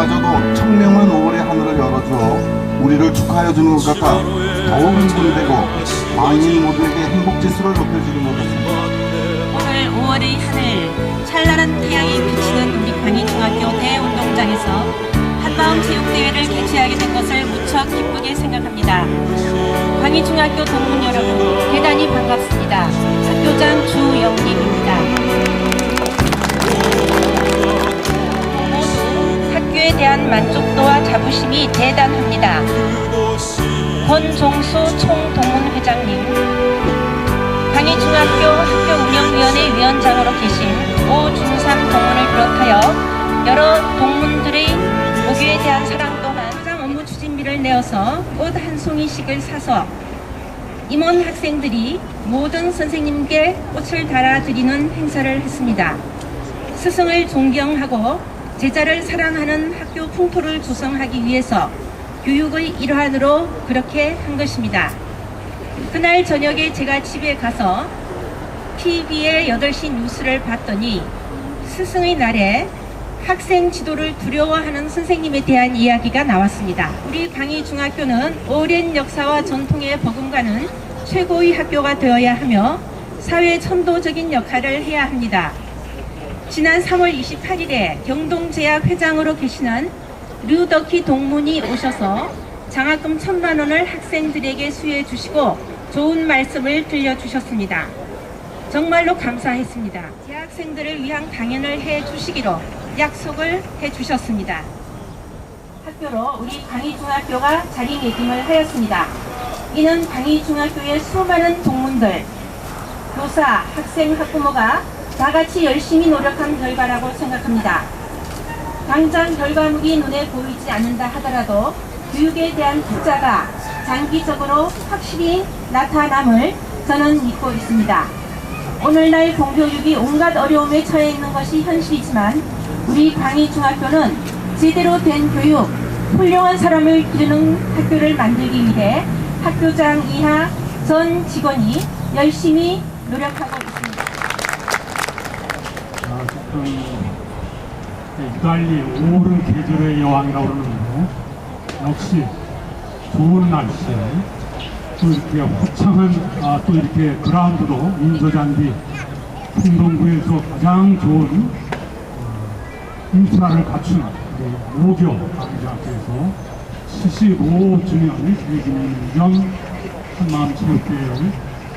날씨마저도 청명한 5월의 하늘을 열어주어 우리를 축하해 주는 것 같아 더욱 흥분되고 광인 모두에게 행복 지수를 높여주는 것 같습니다. 오늘 5월의 하늘 찬란한 태양이 비치는 우리 광인중학교 대운동장에서 한마음 체육대회를 개최하게 된 것을 무척 기쁘게 생각합니다. 광인중학교 동문 여러분 대단히 반갑습니다. 학교장 주영림 대한 만족도와 자부심이 대단합니다. 권종수 총동문회장님 강희중학교 학교운영위원회 위원장으로 계신 오준삼 동문을 비롯하여 여러 동문들의 모교에 대한 사랑 또한 가장 업무 추진비를 내어서 꽃 한 송이씩을 사서 임원 학생들이 모든 선생님께 꽃을 달아드리는 행사를 했습니다. 스승을 존경하고 제자를 사랑하는 학교 풍토를 조성하기 위해서 교육의 일환으로 그렇게 한 것입니다. 그날 저녁에 제가 집에 가서 TV의 8시 뉴스를 봤더니 스승의 날에 학생 지도를 두려워하는 선생님에 대한 이야기가 나왔습니다. 우리 강의중학교는 오랜 역사와 전통에 버금가는 최고의 학교가 되어야 하며 사회 천도적인 역할을 해야 합니다. 지난 3월 28일에 경동제약 회장으로 계시는 류덕희 동문이 오셔서 장학금 천만 원을 학생들에게 수여해 주시고 좋은 말씀을 들려주셨습니다. 정말로 감사했습니다. 재학생들을 위한 강연을 해 주시기로 약속을 해 주셨습니다. 학교로 우리 강의중학교가 자리매김을 하였습니다. 이는 강의중학교의 수많은 동문들, 교사, 학생, 학부모가 다 같이 열심히 노력한 결과라고 생각합니다. 당장 결과물이 눈에 보이지 않는다 하더라도 교육에 대한 투자가 장기적으로 확실히 나타남을 저는 믿고 있습니다. 오늘날 공교육이 온갖 어려움에 처해 있는 것이 현실이지만 우리 광희중학교는 제대로 된 교육, 훌륭한 사람을 기르는 학교를 만들기 위해 학교장 이하 전 직원이 열심히 노력하고 있습니다. 아, 지금 이달리 5월은 계절의 여왕이라고 그러는데 역시 좋은 날씨에 또 이렇게 화창한 아, 또 이렇게 그라운드로 인조잔디 풍동구에서 가장 좋은 어, 인프라를 갖춘 모교 강의학교에서 75주년 기념 한마음 체육대회를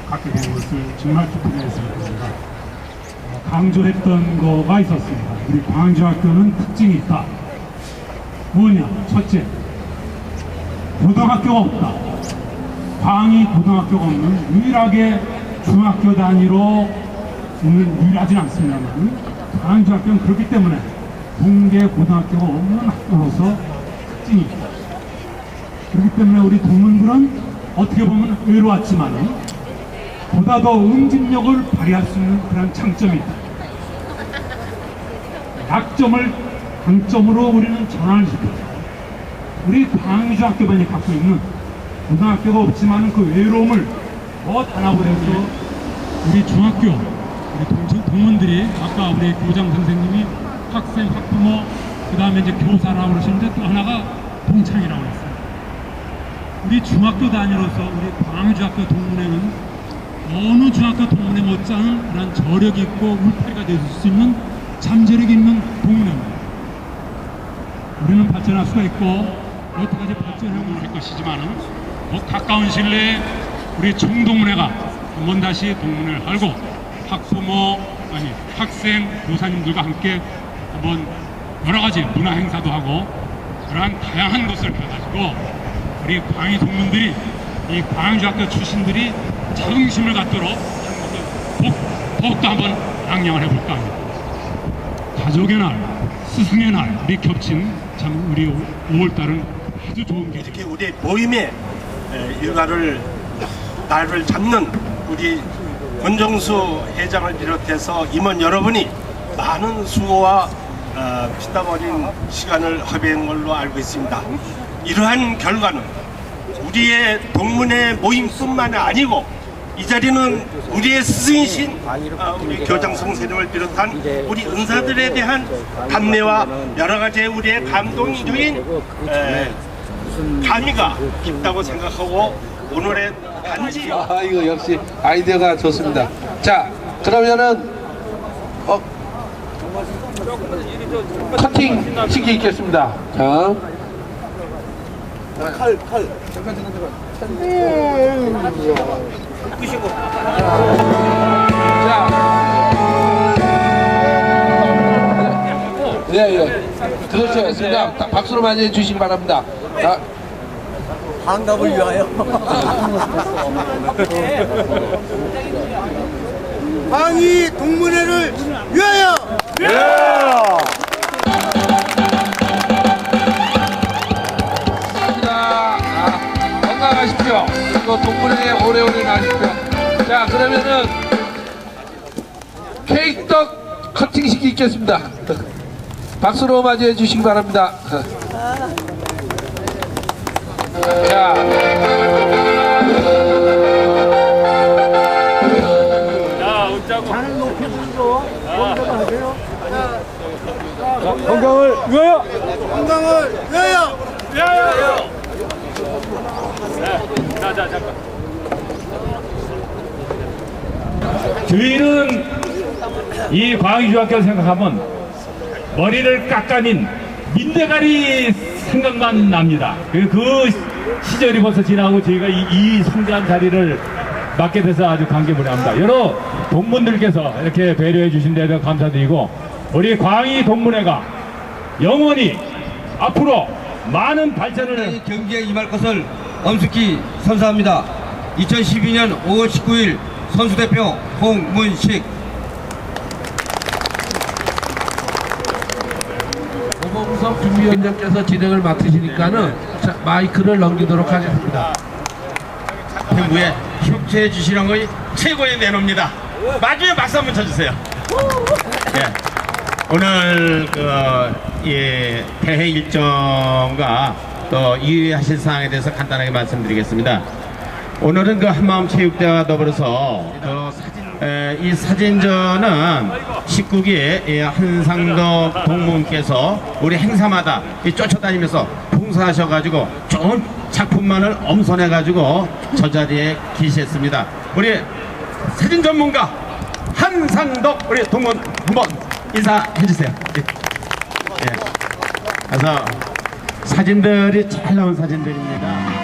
갖게 된 것을 정말 기쁘게 생각합니다. 강조했던 거가 있었습니다. 우리 광주학교는 특징이 있다. 뭐냐? 첫째, 고등학교가 없다. 광이 고등학교가 없는 유일하게 중학교 단위로 있는 유일하진 않습니다만 광주학교는 그렇기 때문에 동계 고등학교가 없는 학교로서 특징이 있다. 그렇기 때문에 우리 동문들은 어떻게 보면 외로웠지만 보다 더 응집력을 발휘할 수 있는 그런 장점이 있다. 약점을 강점으로 우리는 전환을 시켰다. 우리 광주 학교만이 갖고 있는 고등학교가 없지만 그 외로움을 더 단합을해서 우리 중학교, 우리 동, 동문들이 아까 우리 교장 선생님이 학생, 학부모, 그 다음에 이제 교사라고 그러시는데 또 하나가 동창이라고 그랬어요. 우리 중학교 단위로서 우리 광주 학교 동문회는 어느 중학교 동문회 못지않은 그런 저력 있고 울타리가 될 수 있는 잠재력 있는 동문회입니다. 우리는 발전할 수가 있고 여태까지 발전하고 갈 것이지만은 뭐 가까운 내에 우리 총동문회가 한번 다시 동문회를 하고 학부모 아니 학생 교사님들과 함께 한번 여러 가지 문화 행사도 하고 그러한 다양한 것을 펴가지고 우리 광희 동문들이 이 광주학교 출신들이 자긍심을 갖도록 더욱- 더욱더 한번 양양을 해볼까 합니다. 가족의 날, 스승의 날, 우리 겹친 참 우리 5월달은 아주 좋은 계절. 이렇게 우리 모임의 에, 일과를 날을 잡는 우리 권정수 회장을 비롯해서 임원 여러분이 많은 수고와 어, 피땀 어린 시간을 허비한 걸로 알고 있습니다. 이러한 결과는 우리의 동문회 모임뿐만 아니고 이 자리는 우리의 스승이신 어, 우리 교장 선생님을 비롯한 우리 은사들에 대한 감례와 여러 가지 우리의 감동적인 에, 감미가 깊다고 생각하고 오늘의 단지 아 이거 역시 아이디어가 좋습니다. 자 그러면은 어, 커팅 시기 있겠습니다. 자. 칼, 칼. 잠깐, 잠깐, 잠깐. 끄시고. 자. 네, 예. 그렇죠. 습니다 박수로 맞이해 주시기 바랍니다. 자, 반갑을 위하여. 방위 동문회를 위하여. 감사합니다. 아, 건강하십시오. 그리고 동물에 오래오래 나십시오. 자, 그러면은 케이크 떡 커팅식이 있겠습니다. 박수로 맞이해 주시기 바랍니다. 자. 건강을 위하여. 저희는 이 광희중학교를 생각하면 머리를 깎아닌 민대가리 생각만 납니다. 그, 그 시절이 벌써 지나고 저희가 이, 이 성대한 자리를 맡게 돼서 아주 감개무량합니다. 여러 동문들께서 이렇게 배려해 주신 데 대해서 감사드리고 우리 광희 동문회가 영원히 앞으로 많은 발전을 경기에 임할 것을 엄숙히 선사합니다. 2012년 5월 19일 선수대표 홍문식 오봉석 준비위원장께서 진행을 맡으시니까는 자, 마이크를 넘기도록 하겠습니다. 행부에 협조해 주시는 것이 최고의 내놓입니다. 마주에 박수 한번 쳐주세요. 예. 오늘 그 예, 대회 일정과 또 이의하실 사항에 대해서 간단하게 말씀드리겠습니다. 오늘은 그 한마음 체육대와 더불어서 그 에, 이 사진전은 19기 예, 한상덕 동무님께서 우리 행사마다 이 쫓아다니면서 봉사하셔가지고 좋은 작품만을 엄선해가지고 저 자리에 계셨습니다. 우리 사진 전문가 한상덕 우리 동문 한번 인사해 주세요. 예. 예. 그래서 사진들이 잘 나온 사진들입니다.